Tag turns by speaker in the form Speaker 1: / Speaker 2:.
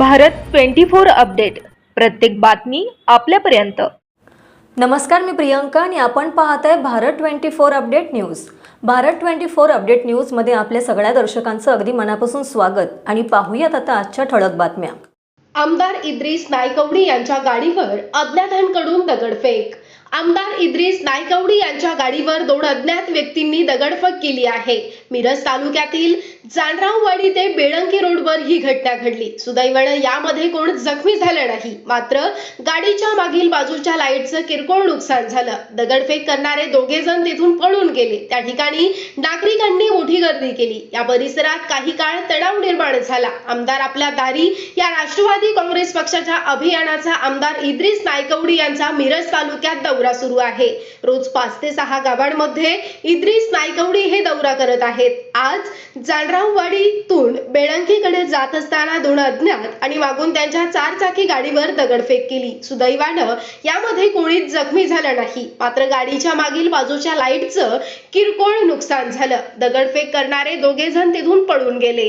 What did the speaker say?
Speaker 1: Bharat twenty four update. प्रत्येक बातमी आपल्यापर्यंत.
Speaker 2: नमस्कार मी प्रियंका आणि आपण पाहत आहे Bharat twenty four update news. Bharat twenty four update न्यूजमध्ये आपल्या सगळ्या दर्शकांचं अगदी मनापासून स्वागत आणि पाहूयात आता आजच्या ठळक बातम्या.
Speaker 3: आमदार इद्रिस नायकवडी यांच्या गाडीवर अज्ञातांकडून दगडफेक. आमदार इद्रिस नायकवडी यांच्या गाडीवर दोन अज्ञात व्यक्तींनी दगडफेक केली आहे. मिरज तालुक्यातील जानराववाडी ते बेळंकी रोडवर ही घटना घडली. सुदैवानं यामध्ये कोण जखमी झालं नाही. मात्र गाडीच्या मागील बाजूच्या लाईटचं किरकोळ नुकसान झालं. दगडफेक करणारे दोघे जण तिथून पळून गेले. त्या ठिकाणी नागरिकांनी मोठी गर्दी केली. या परिसरात काही काळ तणाव निर्माण झाला. आमदार आपल्या दारी या राष्ट्रवादी काँग्रेस पक्षाच्या अभियानाचा आमदार इद्रिस नायकवडी यांचा मिरज तालुक्यात दौरा सुरू आहे. रोज पाच ते सहा गावांमध्ये इद्रिस नायकवडी हे दौरा करत आहेत. आज जानराववाडीतून बेळंकीकडे जात असताना दोन अज्ञात आणि मागून त्यांच्या चार चाकी गाडीवर दगडफेक केली. सुदैवानं यामध्ये कोणीच जखमी झालं नाही. मात्र गाडीच्या मागील बाजूच्या लाईटचं किरकोळ नुकसान झालं. दगडफेक करणारे दोघे जण तिथून पळून गेले.